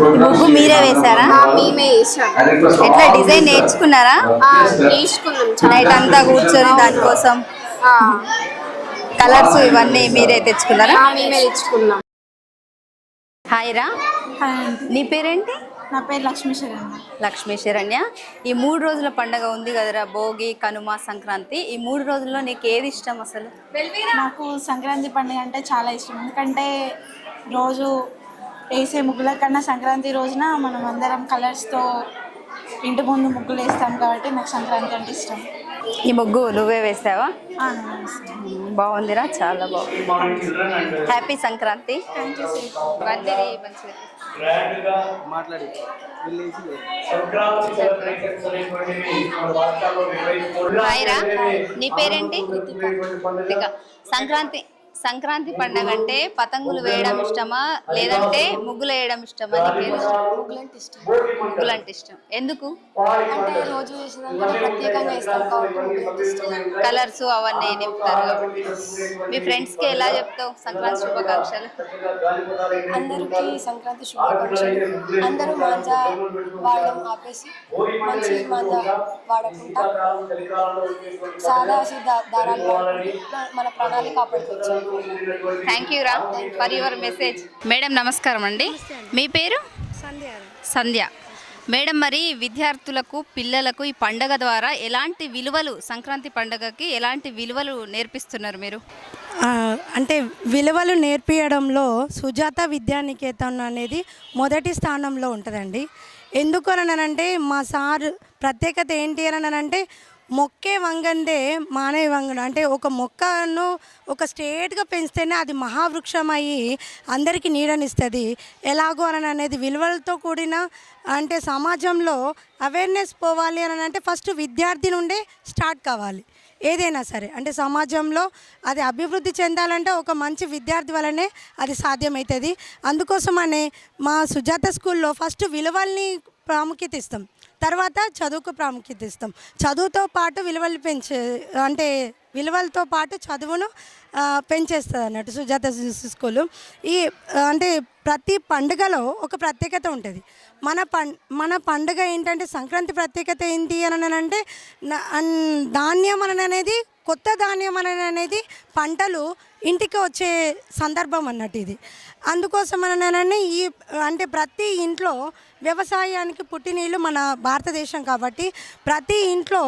ముగ్గు మీరే వేశారా? మేమే వేసాం ఎట్లా డిజైన్ నేర్చుకున్నారా? నేర్చుకున్నాం నైట్ అంతా కూర్చొని దానికోసం. కలర్స్ ఇవన్నీ మీరే తెచ్చుకున్నారా? మేమే తెచ్చుకున్నాం. హాయ్ రా. నీ పేరేంటి? నా పేరు లక్ష్మీ శరణ్ లక్ష్మీ శరణ్య. ఈ మూడు రోజుల పండగ ఉంది కదరా భోగి కనుమ సంక్రాంతి. ఈ మూడు రోజుల్లో నీకు ఏది ఇష్టం అసలు? నాకు సంక్రాంతి పండుగ అంటే చాలా ఇష్టం. ఎందుకంటే రోజు వేసే ముగ్గుల కన్నా సంక్రాంతి రోజున మనం అందరం కలర్స్తో ఇంటి ముందు ముగ్గులు వేస్తాం కాబట్టి నాకు సంక్రాంతి అంటే ఇష్టం. ఈ ముగ్గు నువ్వే వేసావా. బాగుందిరా చాలా బాగుంది. హ్యాపీ సంక్రాంతి. నీ పేరేంటి. సంక్రాంతి సంక్రాంతి పండగ అంటే పతంగులు వేయడం ఇష్టమా? లేదంటే ముగ్గులు వేయడం ఇష్టమా? నీకేది ఇష్టం? ముగ్గులంటే ఇష్టం. ముగ్గులు అంటే ఇష్టం. ఎందుకు? అంటే రోజు ప్రత్యేకంగా ముగ్గులంటే కలర్స్ అవన్నీ నింపుతారు మీ ఫ్రెండ్స్కి ఎలా చెప్తావు సంక్రాంతి శుభాకాంక్షలు? అందరికీ సంక్రాంతి శుభాకాంక్షలు. అందరూ మాంజా వాడడం ఆపేసి మంచి మాంజా వాడకుండా సాదా సీదా దారాలు మన ప్రాణాలు కాపాడుకోవచ్చు థ్యాంక్ యూ రా ఫర్ యువర్ మెసేజ్ మేడం నమస్కారం అండి. మీ పేరు? సంధ్య. మేడం మరి విద్యార్థులకు పిల్లలకు ఈ పండగ ద్వారా ఎలాంటి విలువలు సంక్రాంతి పండగకి ఎలాంటి విలువలు నేర్పిస్తున్నారు మీరు? అంటే విలువలు నేర్పించడంలో సుజాత విద్యానికేతన్ అనేది మొదటి స్థానంలో ఉంటుందండి. ఎందుకు అని మా సార్ ప్రత్యేకత ఏంటి అని అంటే మొక్కే వంగందే మానవ వంగడం. అంటే ఒక మొక్కను ఒక స్ట్రేట్గా పెంచితేనే అది మహావృక్షం అయ్యి అందరికీ నీడనిస్తుంది. ఎలాగో అని అనేది విలువలతో కూడిన అంటే సమాజంలో అవేర్నెస్ పోవాలి అని అంటే ఫస్ట్ విద్యార్థి నుండే స్టార్ట్ కావాలి. ఏదైనా సరే. అంటే సమాజంలో అది అభివృద్ధి చెందాలంటే ఒక మంచి విద్యార్థి వలనే అది సాధ్యమవుతుంది అందుకోసమనే మా సుజాత స్కూల్లో ఫస్ట్ విలువల్ని ప్రాముఖ్యత ఇస్తాం. తర్వాత చదువుకు ప్రాముఖ్యత ఇస్తాం. చదువుతో పాటు విలువలు పెంచే అంటే విలువలతో పాటు చదువును పెంచేస్తుంది అన్నట్టు సుజాత స్కూలు. ఈ అంటే ప్రతి పండుగలో ఒక ప్రత్యేకత ఉంటుంది. మన పం మన పండుగ ఏంటంటే సంక్రాంతి ప్రత్యేకత ఏంటి అని అంటే అన్- ధాన్యం అని అనేది కొత్త ధాన్యం అనేది పంటలు ఇంటికి వచ్చే సందర్భం అన్నట్టు ఇది. అందుకోసం అని ఈ అంటే ప్రతి ఇంట్లో వ్యవసాయానికి పుట్టినీళ్ళు మన భారతదేశం కాబట్టి ప్రతి ఇంట్లో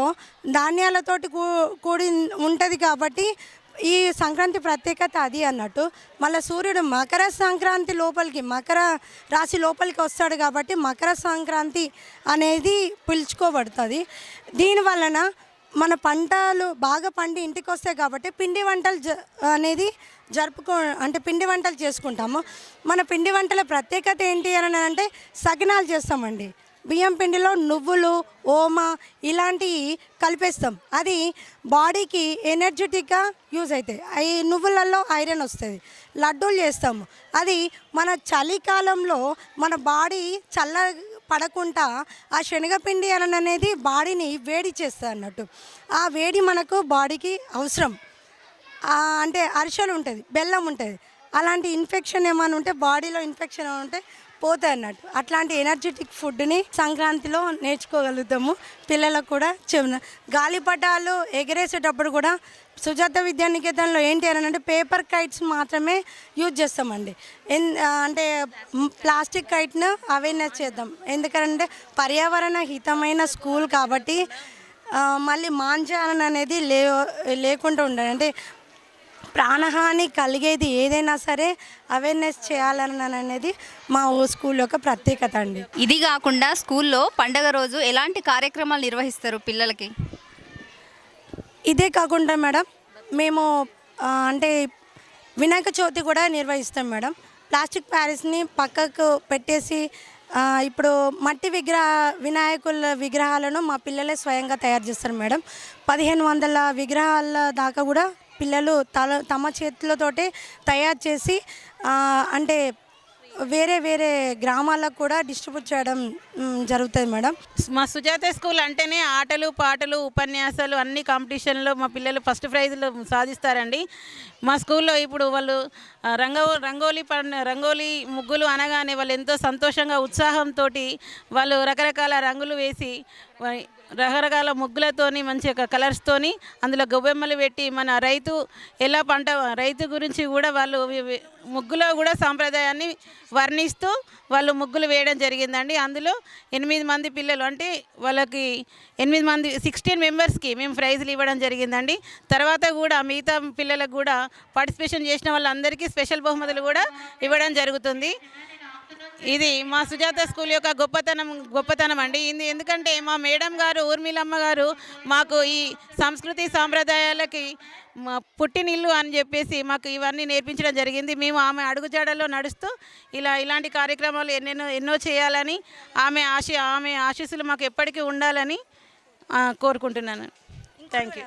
ధాన్యాలతోటి కూ కూడి ఉంటుంది కాబట్టి ఈ సంక్రాంతి ప్రత్యేకత అది అన్నట్టు. మళ్ళీ సూర్యుడు మకర సంక్రాంతి లోపలికి మకర రాశి లోపలికి వస్తాడు కాబట్టి మకర సంక్రాంతి అనేది పిలుచుకోబడుతుంది. దీని వలన మన పంటలు బాగా పండి ఇంటికి వస్తాయి కాబట్టి పిండి వంటలు జ అనేది జరుపుకో అంటే పిండి వంటలు చేసుకుంటాము. మన పిండి వంటల ప్రత్యేకత ఏంటి అని అంటే సకినాలు చేస్తామండి. బియ్యం పిండిలో నువ్వులు ఓమ ఇలాంటివి కలిపేస్తాం. అది బాడీకి ఎనర్జెటిక్గా యూజ్ అవుతాయి ఈ నువ్వులలో ఐరన్ వస్తుంది. లడ్డూలు చేస్తాము. అది మన చలికాలంలో మన బాడీ చల్ల పడకుండా ఆ శనగపిండి అని అనేది బాడీని వేడి చేస్తుంది అన్నట్టు. ఆ వేడి మనకు బాడీకి అవసరం. అంటే అరిసెలు ఉంటుంది బెల్లం ఉంటుంది. అలాంటి ఇన్ఫెక్షన్ ఏమైనా ఉంటే బాడీలో ఇన్ఫెక్షన్ ఏమైనా ఉంటే పోతాయి అన్నట్టు అట్లాంటి ఎనర్జెటిక్ ఫుడ్ని సంక్రాంతిలో నేర్చుకోగలుగుతాము. పిల్లలకు కూడా చెబుతాం గాలిపటాలు ఎగరేసేటప్పుడు కూడా సుజాత విద్యానికేతన్లో ఏంటి అని అంటే పేపర్ కైట్స్ మాత్రమే యూజ్ చేస్తామండి. ఎన్ అంటే ప్లాస్టిక్ కైట్ను అవేర్నెస్ చేద్దాం. ఎందుకంటే పర్యావరణ హితమైన స్కూల్ కాబట్టి మళ్ళీ మాంజానం అనేది లే లేకుండా ఉండాలి. అంటే ప్రాణహాని కలిగేది ఏదైనా సరే అవేర్నెస్ చేయాలని అనేది మా ఊ స్కూల్ యొక్క ప్రత్యేకత అండి. ఇది కాకుండా స్కూల్లో పండగ రోజు ఎలాంటి కార్యక్రమాలు నిర్వహిస్తారు పిల్లలకి? ఇదే కాకుండా మేడం మేము అంటే వినాయక చవితి కూడా నిర్వహిస్తాం మేడం. ప్లాస్టిక్ ప్యారిస్ని పక్కకు పెట్టేసి ఇప్పుడు మట్టి విగ్రహ వినాయకుల విగ్రహాలను మా పిల్లలే స్వయంగా తయారు చేస్తారు మేడం. పదిహేను వందల విగ్రహాల దాకా కూడా పిల్లలు తల తమ చేతులతోటే తయారు చేసి అంటే వేరే వేరే గ్రామాలకు కూడా డిస్ట్రిబ్యూట్ చేయడం జరుగుతుంది మేడం. మా సుజాత స్కూల్ అంటేనే ఆటలు పాటలు ఉపన్యాసాలు అన్ని కాంపిటీషన్లో మా పిల్లలు ఫస్ట్ ప్రైజ్లు సాధిస్తారండి. మా స్కూల్లో ఇప్పుడు వాళ్ళు రంగో రంగోలీ పండ రంగోలీ ముగ్గులు అనగానే వాళ్ళు ఎంతో సంతోషంగా ఉత్సాహంతో వాళ్ళు రకరకాల రంగులు వేసి రకరకాల ముగ్గులతోని మంచి కలర్స్తోని అందులో గొబ్బెమ్మలు పెట్టి మన రైతు ఎలా పంట రైతు గురించి కూడా వాళ్ళు ముగ్గులో కూడా సాంప్రదాయాన్ని వర్ణిస్తూ వాళ్ళు ముగ్గులు వేయడం జరిగిందండి. అందులో ఎనిమిది మంది పిల్లలు అంటే వాళ్ళకి ఎనిమిది మంది సిక్స్టీన్ మెంబర్స్కి మేము ప్రైజ్లు ఇవ్వడం జరిగిందండి. తర్వాత కూడా మిగతా పిల్లలకు కూడా పార్టిసిపేషన్ చేసిన వాళ్ళందరికీ స్పెషల్ బహుమతులు కూడా ఇవ్వడం జరుగుతుంది. ఇది మా సుజాత స్కూల్ యొక్క గొప్పతనం గొప్పతనం అండి. ఇది ఎందుకంటే మా మేడం గారు ఊర్మిళమ్మ గారు మాకు ఈ సంస్కృతి సాంప్రదాయాలకి మా పుట్టినిల్లు అని చెప్పేసి మాకు ఇవన్నీ నేర్పించడం జరిగింది. మేము ఆమె అడుగుజాడలో నడుస్తూ ఇలా ఇలాంటి కార్యక్రమాలు ఎన్నెన్నో ఎన్నో చేయాలని ఆమె ఆశ ఆమె ఆశీస్సులు మాకు ఎప్పటికీ ఉండాలని కోరుకుంటున్నాను. Thank you